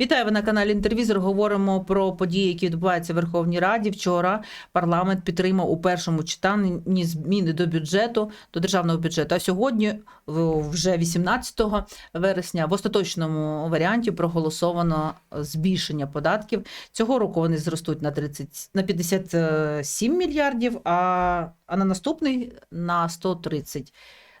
Вітаю ви на каналі Інтервізор. Говоримо про події, які відбуваються в Верховній Раді. Вчора парламент підтримав у першому читанні зміни до бюджету, до державного бюджету. А сьогодні, вже 18 вересня, в остаточному варіанті проголосовано збільшення податків. Цього року вони зростуть на 30, на 57 мільярдів, а, а на наступний на 130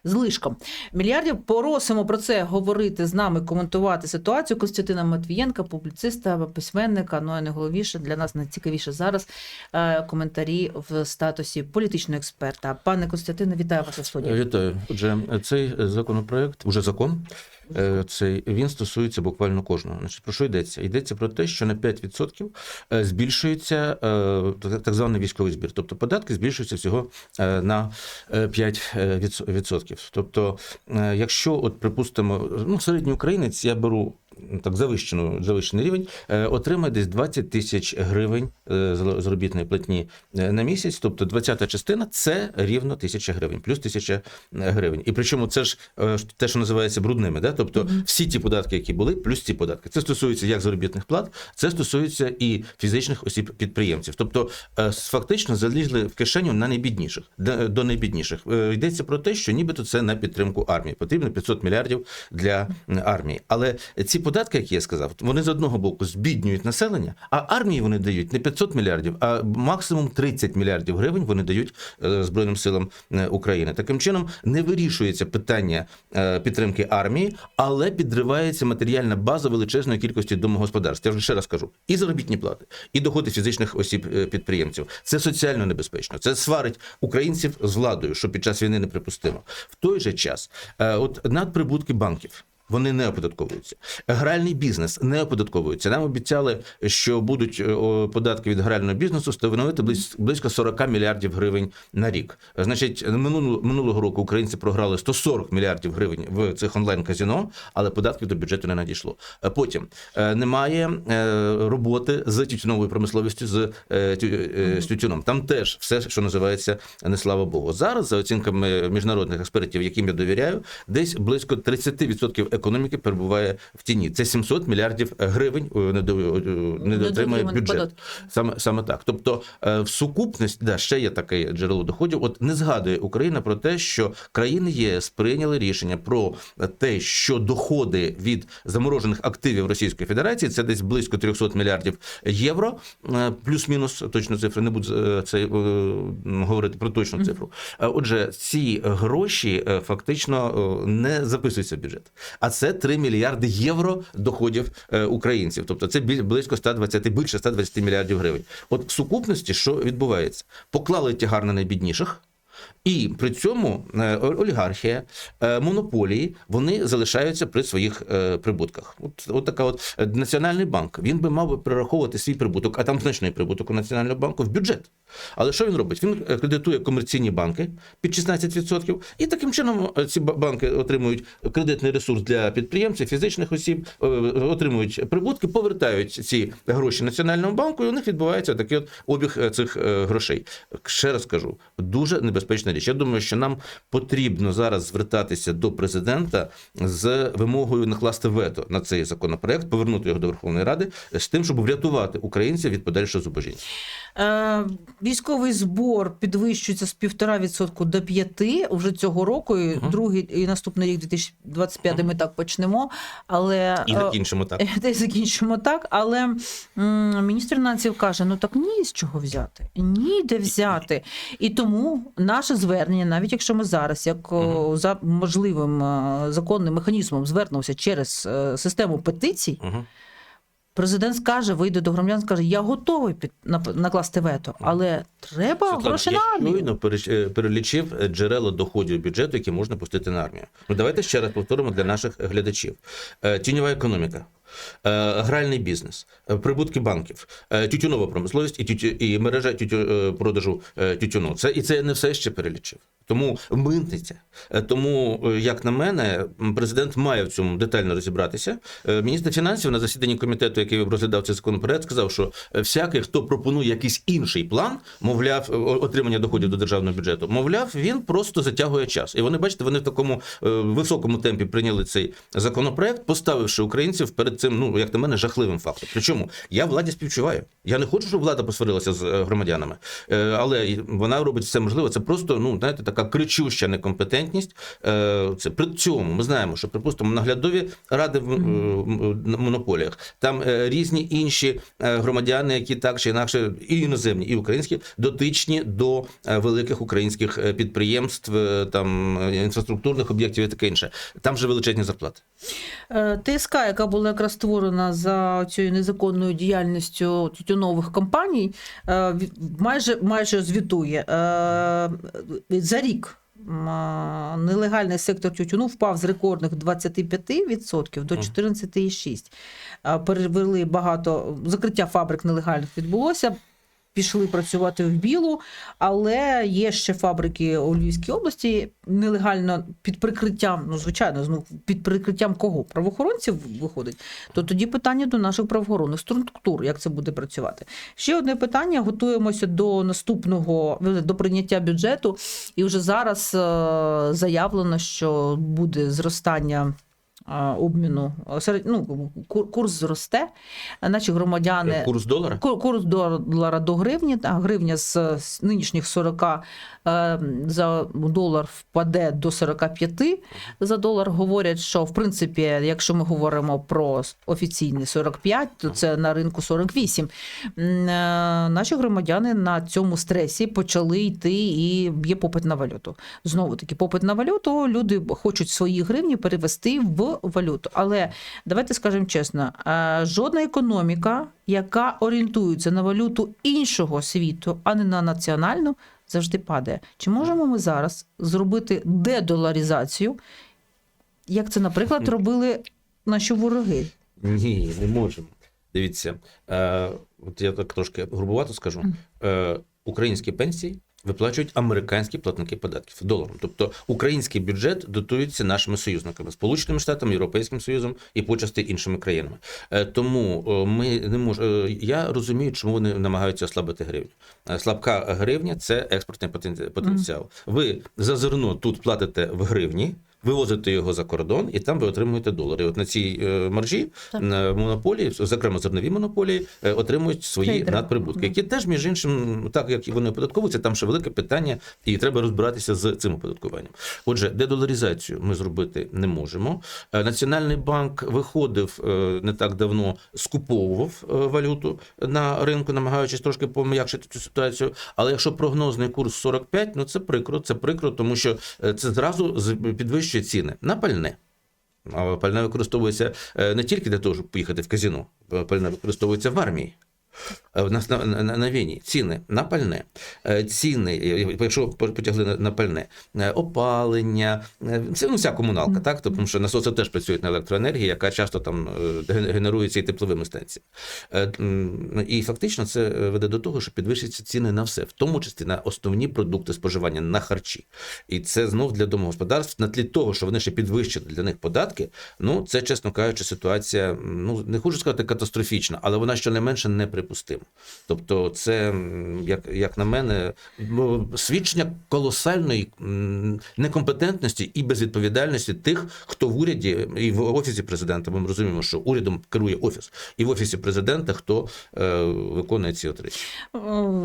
злишком мільярдів. Просимо про це говорити з нами, коментувати ситуацію. Костянтина Матвієнка, публіциста, письменника. Ну а найголовніше для нас найцікавіше зараз е, коментарі в статусі політичного експерта. Пане Костянтине, вітаю вас у студії. Вітаю. Отже, цей законопроект, уже закон, е, цей він стосується буквально кожного. Значить, про що йдеться? Йдеться про те, що на 5% е, збільшується е, так званий військовий збір. Тобто податки збільшуються всього е, на е, 5%. Тобто, е, якщо, от припустимо, ну, середній українець, я беру. Так, завищену, завищений рівень, е, отримає десь 20 тисяч гривень е, заробітної платні е, на місяць. Тобто 20-та частина це рівно тисяча гривень, плюс тисяча гривень. І причому це ж те, що називається брудними. Да? Тобто всі ті податки, які були, плюс ці податки. Це стосується як заробітних плат, це стосується і фізичних осіб підприємців. Тобто фактично залізли в кишеню на найбідніших, до найбідніших. Йдеться про те, що нібито це на підтримку армії. Потрібно 500 мільярдів для армії. Але ці податки, які я сказав, вони з одного боку збіднюють населення, а армії вони дають не 500 мільярдів, а максимум 30 мільярдів гривень вони дають е, Збройним силам е, України. Таким чином не вирішується питання е, підтримки армії, але підривається матеріальна база величезної кількості домогосподарств. Я вже ще раз кажу: і заробітні плати, і доходи фізичних осіб підприємців. Це соціально небезпечно. Це сварить українців з владою, що під час війни неприпустимо. В той же час, от надприбутки банків. Вони не оподатковуються. Гральний бізнес не оподатковується. Нам обіцяли, що будуть е, податки від грального бізнесу становити близь- близько 40 мільярдів гривень на рік. Значить, минулого, року українці програли 140 мільярдів гривень в цих онлайн-казіно, але податків до бюджету не надійшло. Е, Потім е, немає роботи з тютюновою промисловістю з, з тютюном. Там теж все, що називається не слава Богу. Зараз, за оцінками міжнародних експертів, яким я довіряю, десь близько 30% економіки перебуває в тіні. Це 700 мільярдів гривень е, не е, дотримує бюджет. Саме саме так. Тобто, е, в сукупності, да, ще є таке джерело доходів. От не згадує Україна про те, що країни ЄС прийняли рішення про те, що доходи від заморожених активів Російської Федерації це десь близько 300 мільярдів євро, плюс-мінус точну цифру. Не буду це говорити про точну цифру. Отже, ці гроші фактично не записуються в бюджет. А це 3 мільярди євро доходів е, українців. Тобто це близько 120, більше 120 мільярдів гривень. От в сукупності, що відбувається? Поклали тягар на найбідніших. І при цьому е, олігархія, е, монополії вони залишаються при своїх е, прибутках. От, от така от національний банк. Він би мав би перераховувати свій прибуток, а там значний прибуток у національного банку в бюджет. Але що він робить? Він кредитує комерційні банки під 16%, і таким чином ці банки отримують кредитний ресурс для підприємців, фізичних осіб, отримують прибутки, повертають ці гроші національному банку, і у них відбувається такий от обіг цих грошей. Ще раз кажу, дуже небезпечна річ. Я думаю, що нам потрібно зараз звертатися до президента з вимогою накласти вето на цей законопроект, повернути його до Верховної Ради з тим, щоб врятувати українців від подальшого зубожіння. Е, військовий збор підвищується з 1,5% до 5% вже цього року. І другий і наступний рік, 2025, ми так почнемо. Але І е, закінчимо так. Та й закінчимо так, але міністр фінансів каже: ну так ні з чого взяти, ніде взяти. І тому наше звернення, навіть якщо ми зараз, як о, за можливим е, законним механізмом, звернемося через е, систему петицій. Угу. Президент скаже, вийде до громадян, скаже, я готовий під накласти вето, але треба Світлана, гроші на армію. щойно переч- е, перелічив джерела доходів бюджету, які можна пустити на армію. Ну давайте ще раз повторимо для наших глядачів: тіньова економіка. Е, Гральний бізнес, е, прибутки банків, е, тютюнова промисловість і, тютю, і мережа тютю, продажу тютюну. Це і це я не все ще перелічив. Тому митниця. Е, Тому, е, як на мене, президент має в цьому детально розібратися. Е, Міністр фінансів на засіданні комітету, який розглядав цей законопроект, сказав, що всякий, хто пропонує якийсь інший план, мовляв, отримання доходів до державного бюджету, мовляв, він просто затягує час. І вони, бачите, вони в такому високому темпі прийняли цей законопроект, поставивши українців перед цим, ну як на мене, жахливим фактом. Причому я владі співчуваю. Я не хочу, щоб влада посварилася з громадянами, але вона робить все можливе. Це просто ну знаєте, така кричуща некомпетентність. Е, Це при цьому ми знаємо, що припустимо наглядові ради в е, монополіях. Там е, різні інші громадяни, які так чи інакше, і іноземні, і українські, дотичні до великих українських підприємств, там інфраструктурних об'єктів і таке інше. Там же величезні зарплати. ТСК, яка була якраз створена за цією незаконною діяльністю тютюнових компаній, майже майже звітує за рік. Нелегальний сектор тютюну впав з рекордних 25% до 14,6%. Перевели багато закриття фабрик нелегальних відбулося. Пішли працювати в білу, але є ще фабрики у Львівській області нелегально під прикриттям, ну звичайно, ну, під прикриттям кого? Правоохоронців виходить. То тоді питання до наших правоохоронних структур, як це буде працювати. Ще одне питання: готуємося до наступного до прийняття бюджету, і вже зараз е, заявлено, що буде зростання. Е, Обміну е, серед, ну, кур- курс зросте. Наші громадяни Курс долара? Ку- Курс долара до гривні, та гривня з, нинішніх 40 е, за долар впаде до 45 за долар. Говорять, що в принципі, якщо ми говоримо про офіційні 45, то це на ринку 48. М, е, Наші громадяни на цьому стресі почали йти і є попит на валюту. Знову таки, попит на валюту. Люди хочуть свої гривні перевести в валюту. Але давайте скажемо чесно: е, жодна економіка, яка орієнтується на валюту іншого світу, а не на національну, завжди падає. Чи можемо ми зараз зробити дедоларизацію, як це, наприклад, робили наші вороги? Ні, не можемо. Дивіться, е, от я так трошки грубувато скажу. Е, українські пенсії виплачують американські платники податків доларом. Тобто український бюджет дотується нашими союзниками, Сполученими Штатами, Європейським Союзом і почасти іншими країнами. Е, тому е, ми не мож... е, Я розумію, чому вони намагаються ослабити гривню. Слабка гривня це експортний потен- потенціал. Ви за зерно тут платите в гривні. Вивозите його за кордон, і там ви отримуєте долари. От на цій е, маржі Так. на монополії, зокрема зернові монополії, е, отримують свої Трейдери. надприбутки, які теж, між іншим, так як і вони оподатковуються, там ще велике питання, і треба розбиратися з цим оподаткуванням. Отже, дедоларизацію ми зробити не можемо. Е, Національний банк виходив е, не так давно, скуповував е, валюту на ринку, намагаючись трошки пом'якшити цю ситуацію. Але якщо прогнозний курс 45, ну це прикро, це прикро, тому що е, це зразу з- підвищує ціни на пальне. А пальне використовується е, не тільки для того, щоб поїхати в казино, а пальне використовується в армії. Е, на, війні ціни на пальне, е, ціни, е, якщо потягли на, пальне, е, опалення, е, ну, вся комуналка, так? Тому що насоси теж працюють на електроенергії, яка часто там е, генерується і тепловими станціями. Е, І фактично це е, веде до того, що підвищаться ціни на все, в тому числі на основні продукти споживання, на харчі. І це знов для домогосподарств на тлі того, що вони ще підвищили для них податки. Ну це, чесно кажучи, ситуація, ну не хочу сказати катастрофічна, але вона щонайменше неприпустима. Тобто, це, як, як на мене, ну, свідчення колосальної некомпетентності і безвідповідальності тих, хто в уряді і в офісі президента. Ми розуміємо, що урядом керує офіс, і в офісі президента хто е, виконує ці от речі. Е,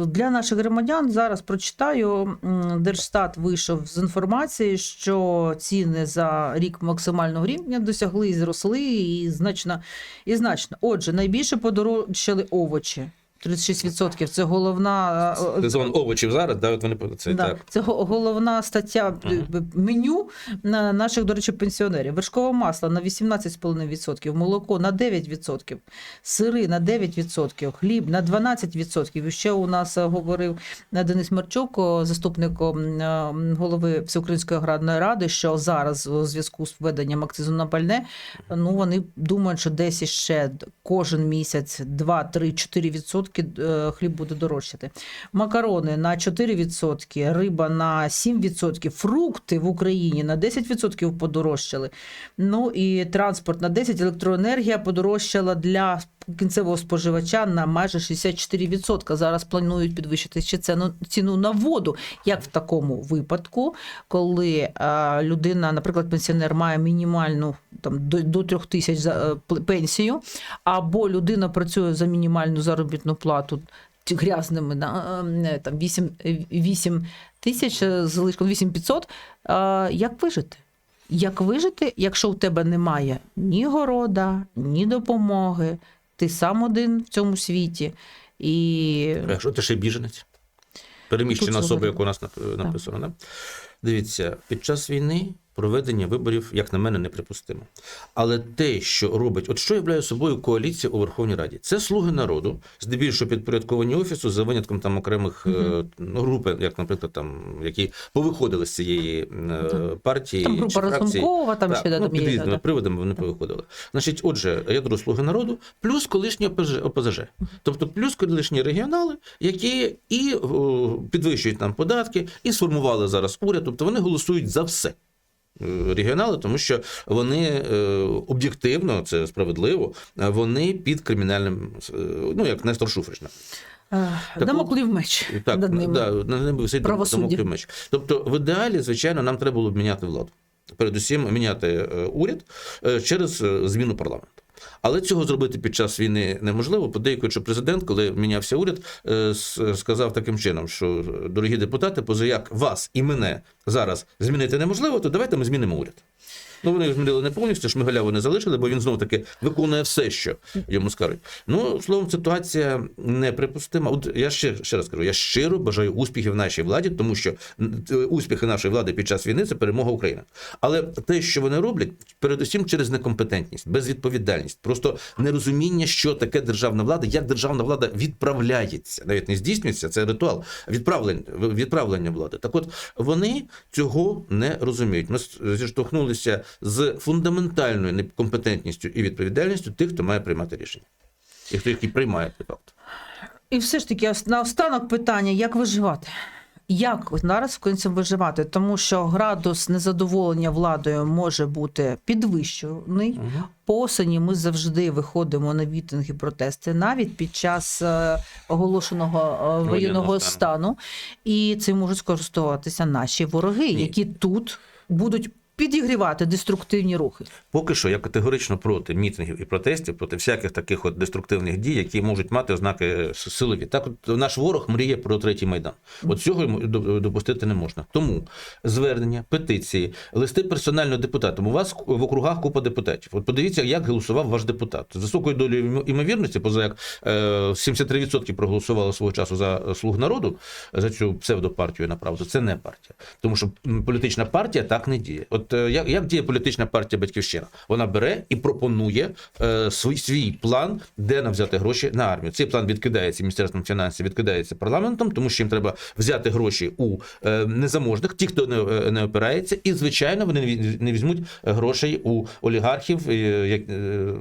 Для наших громадян зараз прочитаю. Держстат вийшов з інформації, що ціни за рік максимального рівня досягли і зросли і значно. І значно. Отже, найбільше подорожчали овочі очі. 36% це головна е, Сезон овочів зараз, да, от вони по- це Да, так. це головна стаття е, меню на наших, до речі, пенсіонерів. Вершкове масло на 18,5%, молоко на 9%, сири на 9%, хліб на 12%. І ще у нас е, говорив е, Денис Марчук, заступник е, голови Всеукраїнської аграрної ради, що зараз у зв'язку з введенням акцизу на пальне, ну вони думають, що десь іще кожен місяць 2, 3, 4% е, хліб буде дорожчати макарони на 4%, риба на 7%, фрукти в Україні на 10% подорожчали. Ну і транспорт на 10%, електроенергія подорожчала для кінцевого споживача на майже 64%. Зараз планують підвищити ще ціну, на воду. Як в такому випадку, коли а, людина, наприклад, пенсіонер має мінімальну там до, 3 тисяч за е, пенсію, або людина працює за мінімальну заробітну плату грязними на е, там 8, 8 тисяч е, залишком 8500, а, як вижити? Як вижити, якщо в тебе немає ні города, ні допомоги, ти сам один в цьому світі. І А Якщо ти ще біженець, переміщена особа, яку у нас написано. Да? Дивіться, під час війни проведення виборів, як на мене, неприпустимо. Але те, що робить, от що являє собою коаліція у Верховній Раді, це слуги народу, здебільшого підпорядковані офісу, за винятком там окремих е, ну, групи, як, наприклад, там, які повиходили з цієї е, партії. там група. Разумкова, там Так, ще да, ну, там під різними да. приводами вони повиходили. Значить, отже, ядро слуги народу, плюс колишні ОПЗ, ОПЗЖ. Тобто плюс колишні регіонали, які і підвищують нам податки, і сформували зараз уряд. Тобто вони голосують за все. Е, Регіонали, тому що вони е, об'єктивно, це справедливо, вони під кримінальним, е, ну як Нестор Шуфрич. наприклад. Дамоклів меч Так, над ними. да, над ними висить дамоклів меч. Тобто, в ідеалі, звичайно, нам треба було б міняти владу. Передусім, міняти уряд через зміну парламенту. Але цього зробити під час війни неможливо. Подейкуючи президент, коли мінявся уряд, е, сказав таким чином, що дорогі депутати, позаяк вас і мене зараз змінити неможливо, то давайте ми змінимо уряд. Ну, вони його змінили не повністю, Шмигаля вони залишили, бо він знов таки виконує все, що йому скажуть. Ну, словом, ситуація неприпустима. От я ще, ще раз кажу, я щиро бажаю успіхів нашій владі, тому що е, успіхи нашої влади під час війни це перемога України. Але те, що вони роблять, передусім через некомпетентність, безвідповідальність, просто нерозуміння, що таке державна влада, як державна влада відправляється, навіть не здійснюється, це ритуал відправлення, відправлення влади. Так от вони цього не розуміють. Ми зіштовхнулися з фундаментальною некомпетентністю і відповідальністю тих, хто має приймати рішення. І хто які приймає по факту. І все ж таки, ос- наостанок питання: як виживати? Як зараз українцям виживати? Тому що градус незадоволення владою може бути підвищений. По осені ми завжди виходимо на мітинги, протести, навіть під час е, оголошеного е, воєнного стану. стану. І цим можуть скористуватися наші вороги, Ні. які тут будуть підігрівати деструктивні рухи. Поки що я категорично проти мітингів і протестів, проти всяких таких от деструктивних дій, які можуть мати ознаки силові. Так, от наш ворог мріє про третій майдан. От цього йому до- допустити не можна. Тому звернення, петиції, листи персонально депутатам. У вас в округах купа депутатів. От подивіться, як голосував ваш депутат. З високою долею імовірності, поза як е, 73% проголосували свого часу за слуг народу за цю псевдопартію направду. Це не партія, тому що політична партія так не діє. От е, як, як діє політична партія Батьківщина? Вона бере і пропонує е, свій, свій план, де нам взяти гроші на армію. Цей план відкидається міністерством фінансів, відкидається парламентом, тому що їм треба взяти гроші у е, незаможних, ті, хто не, е, не опирається, і звичайно вони не візьмуть грошей у олігархів, як, е,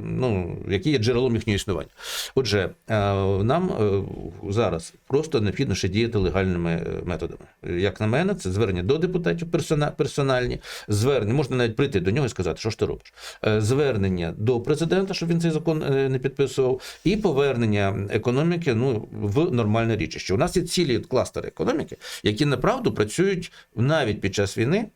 ну, які є джерелом їхнього існування. Отже, е, нам е, зараз просто необхідно ще діяти легальними методами. Як на мене, це звернення до депутатів персона, персональні, звернення, можна навіть прийти до нього і сказати, що ж ти робиш. Е, Звернення до президента, щоб він цей закон е, не підписував, і повернення економіки ну, в нормальне річище. У нас є цілі кластери економіки, які направду працюють навіть під час війни.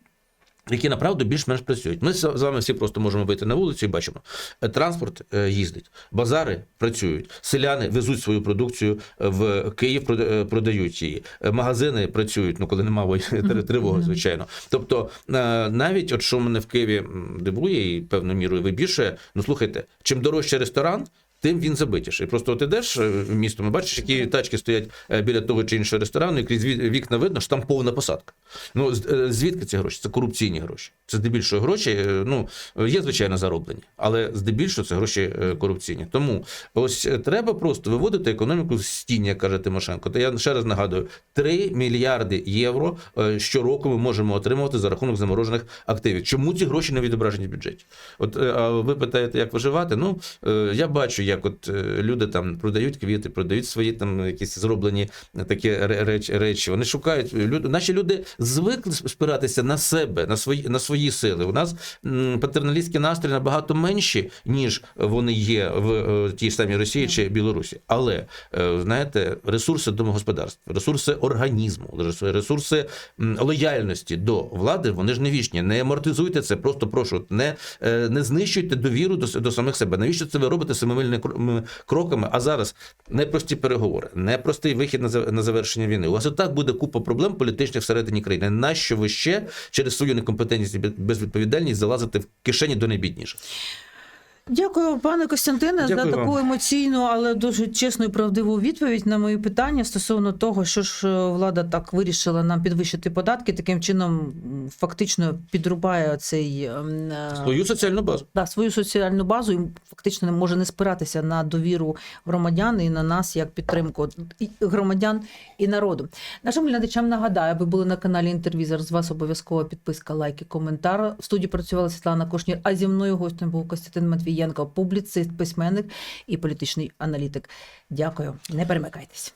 Які направду більш-менш працюють. Ми з вами всі просто можемо вийти на вулицю і бачимо. е, Транспорт е, їздить, базари працюють, селяни везуть свою продукцію е, в Київ, продають її. Магазини працюють, ну коли немає тривоги, звичайно. Тобто, навіть от що мене в Києві дивує і певною мірою вибішує, ну слухайте, чим дорожче ресторан. Тим він забитіший. Просто от ідеш е, в місто, ми бачиш, які тачки стоять е, біля того чи іншого ресторану, і крізь вікна видно, що там повна посадка. Ну е, звідки ці гроші? Це корупційні гроші. Це здебільшого гроші. Ну є звичайно зароблені, але здебільшого це гроші корупційні. Тому ось треба просто виводити економіку з стіні, як каже Тимошенко. Та я ще раз нагадую: 3 мільярди євро щороку ми можемо отримувати за рахунок заморожених активів. Чому ці гроші не відображені в бюджеті? От ви питаєте, як виживати? Ну я бачу, як от е, люди там продають квіти, продають свої там якісь зроблені такі ре- реч- речі. Вони шукають люди. Наші люди звикли спиратися на себе, на свої на свої сили. У нас патерналістські настрої набагато менші, ніж вони є в е, тій самій Росії чи Білорусі. Але е, знаєте, ресурси домогосподарства, ресурси організму, ресурси- лояльності до влади, вони ж не вічні. Не амортизуйте це, просто прошу, не, е, не знищуйте довіру до, до самих себе. Навіщо це ви робите семимильними кр- кроками? А зараз непрості переговори, непростий вихід на завершення війни. У вас і так буде купа проблем політичних всередині країни. Нащо ви ще через свою некомпетентність і безвідповідальність залазити в кишені до найбідніших? Дякую, пане Костянтине, за Дякую таку емоційну, але дуже чесну і правдиву відповідь на мої питання стосовно того, що ж е, влада так вирішила нам підвищити податки, таким чином фактично підрубає цей ем, е, Свою соціальну базу. да, свою соціальну базу і фактично не може не спиратися на довіру громадян і на нас як підтримку і громадян і народу. Нашим глядачам нагадаю, ви були на каналі Інтервізор. З вас обов'язково підписка, лайк і коментар. В студії працювала Світлана Кошнір, а зі мною гостем був Костянтин Матвієнко, публіцист, письменник і політичний аналітик. Дякую, не перемикайтесь.